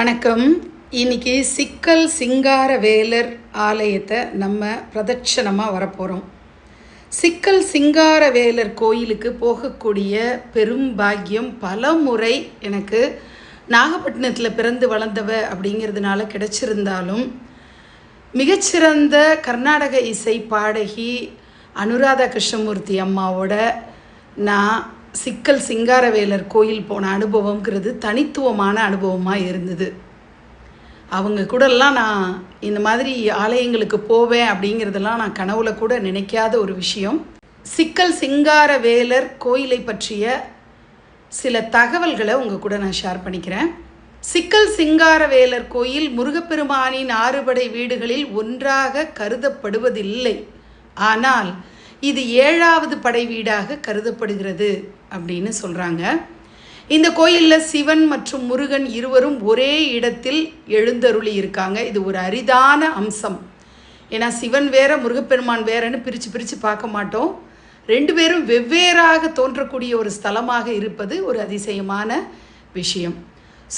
வணக்கம். இன்னைக்கு சிக்கல் சிங்கார வேலர் ஆலயத்தை நம்ம பிரதட்சணமாக வரப்போகிறோம் சிக்கல் சிங்கார வேலர் கோயிலுக்கு போகக்கூடிய பெரும் பாக்கியம் பல முறை எனக்கு நாகப்பட்டினத்தில் பிறந்து வளர்ந்தவ அப்படிங்கிறதுனால கிடைச்சிருந்தாலும் மிகச்சிறந்த கர்நாடக இசை பாடகி அனுராதா கிருஷ்ணமூர்த்தி அம்மாவோட நான் சிக்கல் சிங்காரவேலர் கோயில் போன அனுபவங்கிறது தனித்துவமான அனுபவமாக இருந்தது. அவங்க கூடலாம் நான் இந்த மாதிரி ஆலயங்களுக்கு போவேன் அப்படிங்கிறதெல்லாம் நான் கனவுல கூட நினைக்காத ஒரு விஷயம். சிக்கல் சிங்காரவேலர் கோயிலை பற்றிய சில தகவல்களை உங்கள் கூட நான் ஷேர் பண்ணிக்கிறேன். சிக்கல் சிங்காரவேலர் கோயில் முருகப்பெருமானின் ஆறுபடை வீடுகளில் ஒன்றாக கருதப்படுவதில்லை. ஆனால் இது ஏழாவது படை வீடாக கருதப்படுகிறது அப்படின்னு சொல்கிறாங்க இந்த கோயிலில் சிவன் மற்றும் முருகன் இருவரும் ஒரே இடத்தில் எழுந்தருளி இருக்காங்க. இது ஒரு அரிதான அம்சம். ஏன்னா சிவன் வேற முருகப்பெருமான் வேறன்னு பிரித்து பிரித்து பார்க்க மாட்டோம். ரெண்டு பேரும் வெவ்வேறாக தோன்றக்கூடிய ஒரு ஸ்தலமாக இருப்பது ஒரு அதிசயமான விஷயம்.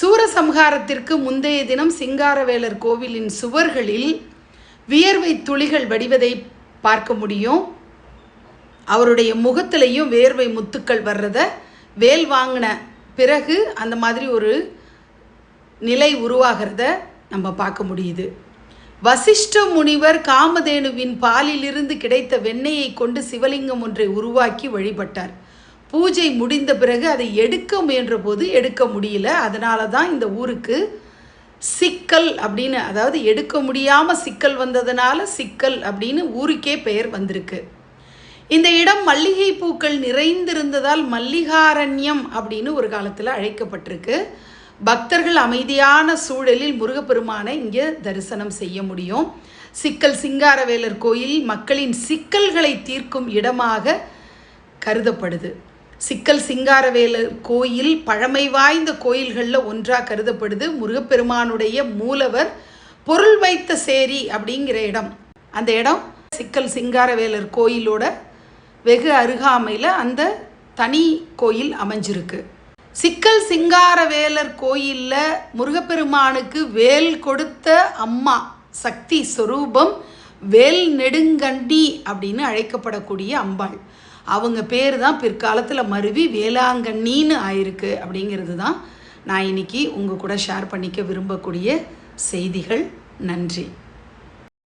சூரசம்ஹாரத்திற்கு முந்தைய தினம் சிங்காரவேலர் கோவிலின் சுவர்களில் வியர்வை துளிகள் வடிவதை பார்க்க முடியும். அவருடைய முகத்திலையும் வேர்வை முத்துக்கள் வர்றத வேல் வாங்கின பிறகு அந்த மாதிரி ஒரு நிலை உருவாகிறத நம்ம பார்க்க முடியுது. வசிஷ்ட முனிவர் காமதேனுவின் பாலிலிருந்து கிடைத்த வெண்ணெயை கொண்டு சிவலிங்கம் ஒன்றை உருவாக்கி வழிபட்டார். பூஜை முடிந்த பிறகு அதை எடுக்க முயன்ற போது எடுக்க முடியல. அதனால தான் இந்த ஊருக்கு சிக்கல் அப்படின்னு அதாவது எடுக்க முடியாமல் சிக்கல் வந்ததுனால சிக்கல் அப்படின்னு ஊருக்கே பெயர் வந்திருக்கு. இந்த இடம் மல்லிகை பூக்கள் நிறைந்திருந்ததால் மல்லிகாரண்யம் அப்படின்னு ஒரு காலத்தில் அழைக்கப்பட்டிருக்கு. பக்தர்கள் அமைதியான சூழலில் முருகப்பெருமானை இங்கே தரிசனம் செய்ய முடியும். சிக்கல் சிங்காரவேலர் கோயில் மக்களின் சிக்கல்களை தீர்க்கும் இடமாக கருதப்படுது. சிக்கல் சிங்காரவேலர் கோயில் பழமை வாய்ந்த கோயில்களில் ஒன்றாக கருதப்படுது. முருகப்பெருமானுடைய மூலவர் பொருள் வைத்த சேரி அப்படிங்கிற இடம். அந்த இடம் சிக்கல் சிங்காரவேலர் கோயிலோட வெகு அருகாமையில் அந்த தனி கோயில் அமைஞ்சிருக்கு. சிக்கல் சிங்காரவேலர் கோயிலில் முருகப்பெருமானுக்கு வேல் கொடுத்த அம்மா சக்தி சொரூபம் வேல் நெடுங்கண்டி அப்படின்னு அழைக்கப்படக்கூடிய அம்பாள். அவங்க பேர் தான் பிற்காலத்தில் மருவி வேளாங்கண்ணின்னு ஆயிருக்கு அப்படிங்கிறது தான் நான் இன்னைக்கு உங்கள் கூட ஷேர் பண்ணிக்க விரும்பக்கூடிய செய்திகள். நன்றி.